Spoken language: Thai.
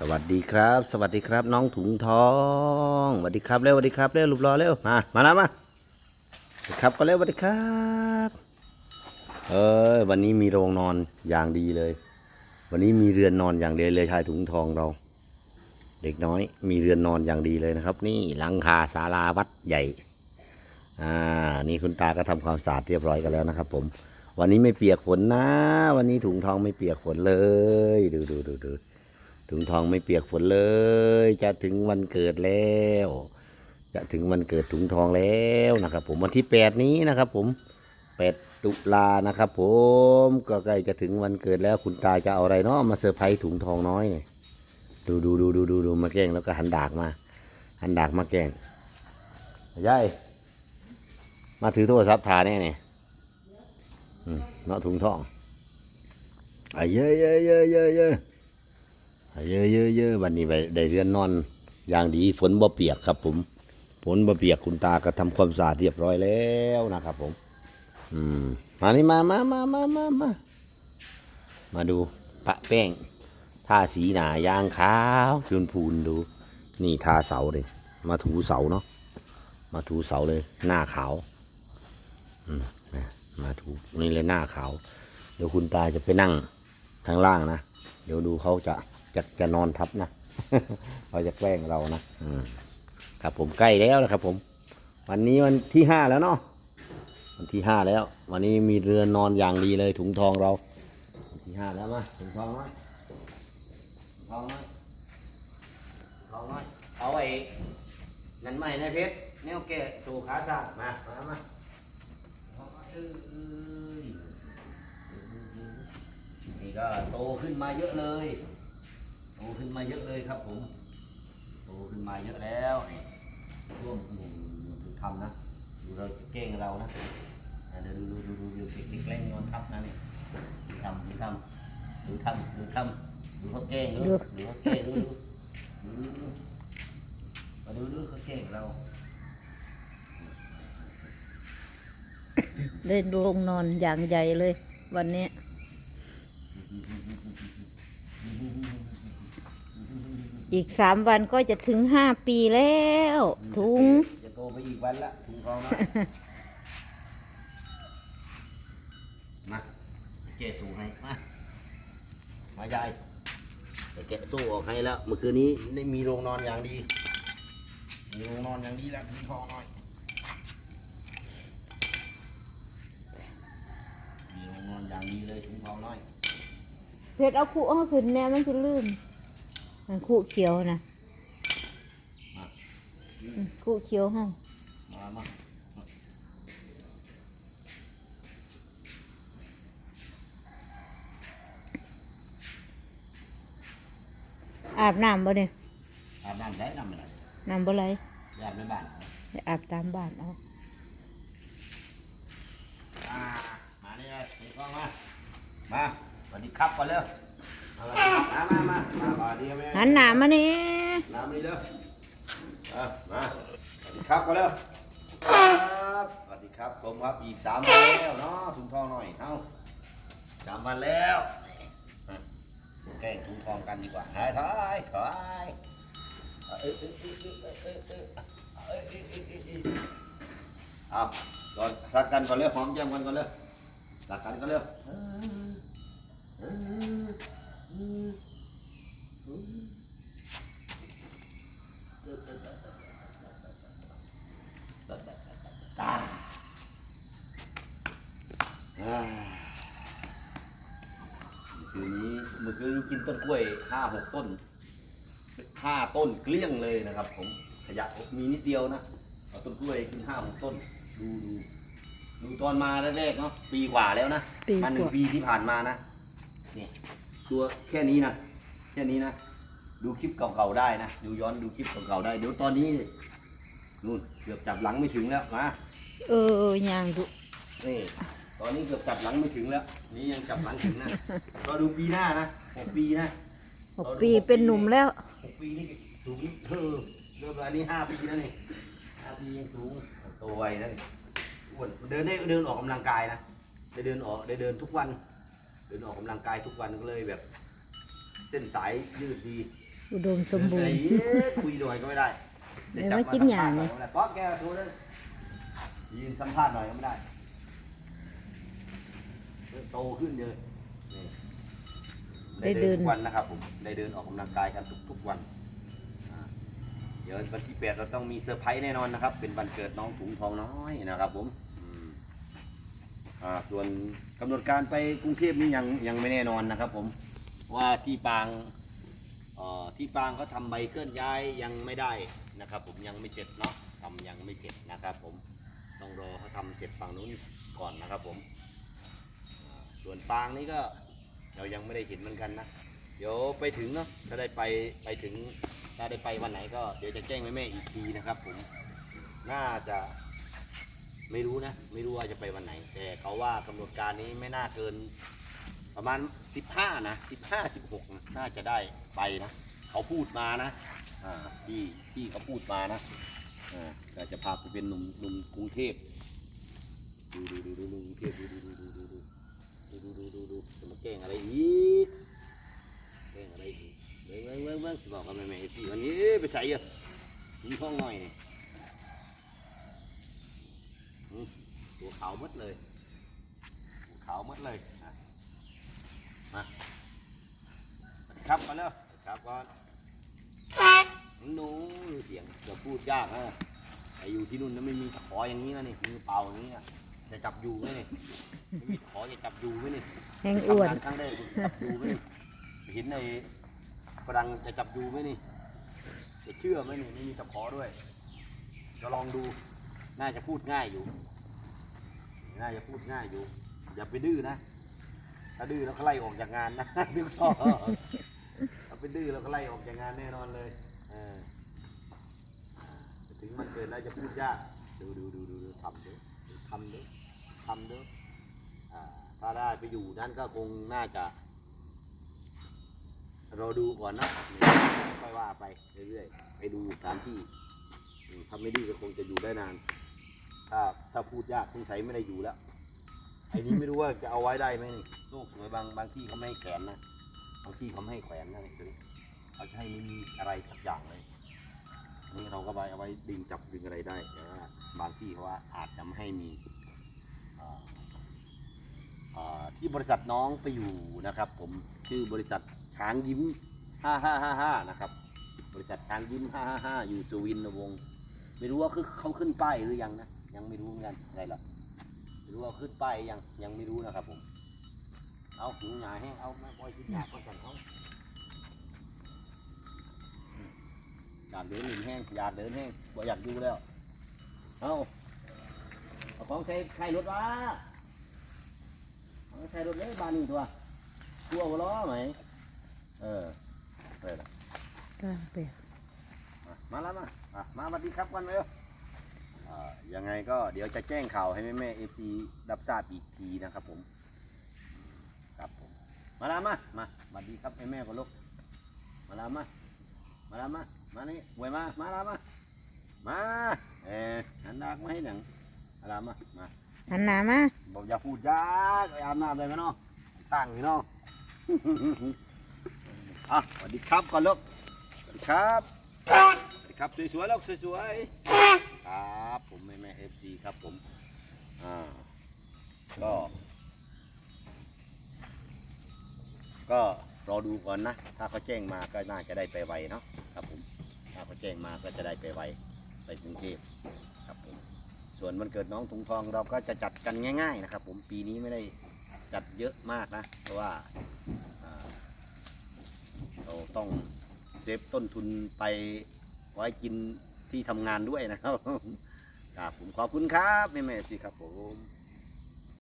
สวัสดีครับ สวัสดีครับ น้องถุงทองสวัสดีครับเร็วสวัสดีครับเร็วรูปรอเร็วมามาแล้วมาสวัสดีครับก็เร็วสวัสดีครับ เออวันนี้มีโรงนอนอย่างดีเลย วันนี้มีเรือนนอนอย่างเดียวเลยชายถุงทองเรา เด็กน้อย มีเรือนนอนอย่างดีเลยนะครับ นี่หลังคาศาลาวัดใหญ่อ่านี่คุณตาก็ทำความสะอาดเรียบร้อยกันแล้วนะครับ ผมวันนี้ไม่เปียกฝนนะ วันนี้ถุงทองไม่เปียกฝนเลย ดูดูดูดู ถุงทองไม่เปียกฝนเลย จะถึงวันเกิดแล้ว จะถึงวันเกิดถุงทองแล้วนะครับ ผมวันที่แปดนี้นะครับ ผมแปดตุลานะครับ ผมก็ใกล้จะถึงวันเกิดแล้วคุณตาจะเอาอะไรเนาะมาเซอร์ไพรส์ถุงทองน้อยเนี่ยดูดูดูดูดูดูมาแกล้งแล้วก็หันดากมา หันดากมาแกล้งยายมาถือโทรศัพท์ทาแน่เนี่ยเนาะถุงทองอะเยอะเยอะเยอะเยอะเยอะ เยอะเยอะเยอะวันนี้ไปได้เรือนนอน อย่างดีฝนบ่เปียกครับ ผมฝนบ่เปียกคุณตาก็ทำความสะอาดเรียบร้อยแล้วนะครับ ผม อืมมานี่มามามามามามามาดูปะแป้งทาสีหนายางขาวพูนพูนดู นี่ทาเสาเลยมาถูเสาเนาะมาถูเสาเลย หน้าขาวอืมมาถูนี่เลยหน้าขาว เดี๋ยวคุณตาจะไปนั่งทางล่างนะ เดี๋ยวดูเขาจะ จะจะนอนทับนะเขาจะแกล้งเรานะอครับผมใกล้แล้วนะครับ ผม วันนี้วันที่ห้าแล้วเนาะวันที่ห้าแล้ว วันนี้มีเรือนนอนอย่างดีเลย ถุงทองเราวันที่ห้าแล้วมาถุงทองน้อยทองน้อยทองน้อยเอาไอ้นั่นไม่นะเพชรแนวแกะสู่ขาซ่ามามามานี่ก็โตขึ้นมาเยอะเลย โตขึ้นมาเยอะเลยครับผมโตขึ้นมาเยอะแล้วนี่ร่วมหมู่ถึงทำนะดูเราจะเก่งเรานะอะเดี๋ยวดูดูดูดูดูเด็กๆแกล้งนอนทับนะนี่ดูทำดูทำดูทำดูทำดูเขาเก่งดูดูเขาเก่งดูดูดูดูมาดูดูเขาเก่งเราเล่นโรงนอนอย่างใหญ่เลย วันนี้ อีกสามวันก็จะถึงห้าปีแล้วทุง จะโตไปอีกวันละถุงทองนะ มาแกะสู้ให้มา มายายจะแกะสู้ออกให้แล้ว เมื่อคืนนี้ได้มีโรงนอนอย่างดี มีโรงนอนอย่างดีแล้วถุงทองหน่อยมีโรงนอนอย่างดีเลยถุงทองน้อย เพชรเอาคู่เอาขึ้นแม่มันจะลื่น มันคู่เขียวนะมาอืมคู่เขียวห้องมามาอาบน้ำบ่เนี่ยอาบน้ำได้น้ำอะไรน้ำบ่ไหลยาบในบ้านไปอาบตามบ้านเอาอ่ามานี่เลยถุงทองมา มาสวัสดีครับก่อนเร็ว มามามามาบาดีแม่หันหนามานี่น้ำนี่เด้อะมาสวัสดีครับก็เด้อครับสวัสดีครับผมครับอีกสามวันแล้วเนาะถุงทองหน่อยเอ้าสามวันแล้วแก่งถุงทองกันดีกว่าถอยถอยถอยเอาก่อนรักกันก่อนเลยหอมแก้มกันก่อนเลยรักกันก่อนเลย คืนนี้เมื่อคืนนี้กินต้นกล้วยห้าหกต้นห้าต้นเกลี้ยงเลยนะครับ ผมขยะมีนิดเดียวนะเอาต้นกล้วยกินห้าหกต้น ดูดูดูตอนมาแรกๆเนาะปีกว่าแล้วนะปีมากหนึ่งว่าปีที่ผ่านมานะนี่ ตัวแค่นี้นะแค่นี้นะ ดูคลิปเก่าๆได้นะ ดูย้อนดูคลิปเก่าๆได้ เดี๋ยวตอนนี้นู่นเกือบจับหลังไม่ถึงแล้วมาเออย่างดุนี่ตอนนี้เกือบจับหลังไม่ถึงแล้ว นี่ยังจับหลังถึงนะรอดูปีหน้านะหกปีนะหกปีเป็นหนุ่มแล้วหกปีนี่สูงเออเริ่มอันนี้ห้าปีแล้วนี่ห้าปียังสูงโตไวแล้วนี่อ้วนเดินได้เดินออกกำลังกายนะได้เดินออกได้เดินทุกวันเดินออกกำลังกายทุกวันก็เลยแบบ เส้นสายยืดดีอุดมสมบูรณ์เอ้ยคุยด้วยก็ไม่ได้เดี๋ยวมากินหยาเลยป๊อกแกโทรเลยยืนสัมภาษณ์หน่อยก็ไม่ได้โตขึ้นเยอะนี่ได้เดินทุกวันนะครับผมได้เดินออกกำลังกายกันทุกๆวันอ่าเดี๋ยววันที่แปดเราต้องมีเซอร์ไพรส์แน่นอนนะครับ เป็นวันเกิดน้องถุงทองน้อยนะครับผม อ่าส่วนกำหนดการไปกรุงเทพนี่ยังยังไม่แน่นอนนะครับผมว่าที่ปางเอ่อที่ปางเขาทำใบเคลื่อนย้ายยังไม่ได้นะครับ ผมยังไม่เสร็จเนาะทำยังไม่เสร็จนะครับผมต้องรอเขาทำเสร็จฝั่งนู้นก่อนนะครับผมอ่าส่วนปางนี่ก็เรายังไม่ได้เห็นเหมือนกันนะ เดี๋ยวไปถึงเนาะถ้าได้ไปไปถึงถ้าได้ไปวันไหนก็เดี๋ยวจะแจ้งแม่แม่ๆอีกทีนะครับผม น่าจะ ไม่รู้นะ ไม่รู้ว่าจะไปวันไหน แต่เขาว่ากำหนดการนี้ไม่น่าเกิน ประมาณ 15 นะ15 16นะน่าจะได้ไปนะ เขาพูดมานะอ่าที่ที่เขาพูดมานะอ่าจะพาไปเป็นหนุ่มหนุ่มกรุงเทพดูดูดูดูดูกรุงเทพดูดูดูดูดูดูดูดูดูดูดูจะมาแกล้งอะไรอีกแกล้งอะไรอีกเบิ้งเบิ้งเบิ้งเบิ้งสิบอกกับแม่แม่พี่วันนี้ไปใส่เยอะมีห้องหน่อยนี่อืมตัวขาว หมดเลยตัวขาวหมดเลยอะมาครับมาแล้วครับก่อนหนูเสียงจะพูดยากนะไอ้อยู่ที่นู่นนะไม่มีตะขออย่างนี้นะนี่มือเปล่าอย่างนี้อะจะจับอยู่ไหมนี่ไม่มีตะขอจะจับอยู่ไหมนี่แห้งอ้วนทำงาครั้งแรกคุณจับยูไหมนี่เห็นในกระดังจะจับยูไหมนี่จะเชื่อไหมนี่ไม่มีตะขอด้วยจะลองดูน่าจะพูดง่ายอยู่ น่าจะพูดง่ายอยู่ อย่าไปดื้อนะ ถ้าดื้อแล้วก็ไล่ออกจากงานนะดื้อก็ถ้าไปดื้อแล้วก็ไล่ออกจากงานแน่นอนเลยเออถึงมันเกิดแล้วจะพูดยากดูดูดูดูดูทำเดูทำเดูทำดูอ่าถ้าได้ไปอยู่นั่นก็คงน่าจะเรอดูก่อนนะค่อยว่าไปเรื่อยๆไปดูสถานที่อืมถ้าไม่ดื้อก็คงจะอยู่ได้นาน ถ้าถ้าพูดยากสงสัยไม่ได้อยู่แล้วไอ้นี้ไม่รู้ว่าจะเอาไว้ได้ไหมนี่โลกสวยบางบางที่เขาไม่ให้แขวนนะบางที่เขาไม่ให้แขวนนะเดี๋ยวนี้เขาจะให้ไม่มีอะไรสักอย่างเลยนี่เราก็ไปเอาไว้ดึงจับดึงอะไรได้แต่ว่าบางที่เขาว่าอาจจะไม่ให้มีที่บริษัทน้องไปอยู่นะครับ ผมชื่อบริษัทช้างยิ้ม 5555 นะครับ บริษัทช้างยิ้ม 555 อยู่สุวินทวงศ์ไม่รู้ว่าคือเขาขึ้นป้ายหรือยังนะ ยังไม่รู้เหมือนกันอะไรล่ะไม่รู้ว่าขึ้นป้ายยังยังไม่รู้นะครับผม เอาหิวหนาแห้งเอาไม่ปล่อยกินหนาก็กันเอาอืมอยากเดินหนึ่งแห้งอยากเดินแห้งบ่อยากอยู่แล้ว เอาเอาของใช้ใครรถวะเอาใส่รถเลยบานนี่ตัวตัวหัวล้อไหมเออเออก็ไปมาแล้วมาอะมาสวัสดีครับกันเลยอ่า ยังไงก็เดี๋ยวจะแจ้งข่าวให้แม่แม่เอซีรับทราบอีกทีนะครับผม ครับผม มาแล้วมา มาสวัสดีครับแม่แม่กับลูก มาแล้วมา มาแล้วมา มานี่หวยมา มาแล้วมา มาเออหันดากมาให้หนังมาแล้วมา มาหันหน้ามาบอกอย่าพูดยากไปอาบน้ำเลยไหมเนาะตั้งอยู่เนาะ อะสวัสดีครับก่อนลูกสวัสดีครับ สวัสดีครับสวยๆลูกสวยๆ ครับผมแม่แม่เอฟซีครับผม อ่า ก็ ก็รอดูก่อนนะ ถ้าเขาแจ้งมาก็น่าจะได้ไปไวเนาะครับผม ถ้าเขาแจ้งมาก็จะได้ไปไวไปกรุงเทพครับผม ส่วนวันเกิดน้องถุงทองเราก็จะจัดกันง่าย ๆ นะครับ ผมปีนี้ไม่ได้จัดเยอะมากนะ เพราะว่าอ่าเราต้องเซฟต้นทุนไปไว้กิน ที่ทำงานด้วยนะครับครับผมขอบคุณครับแม่แม่สิครับผม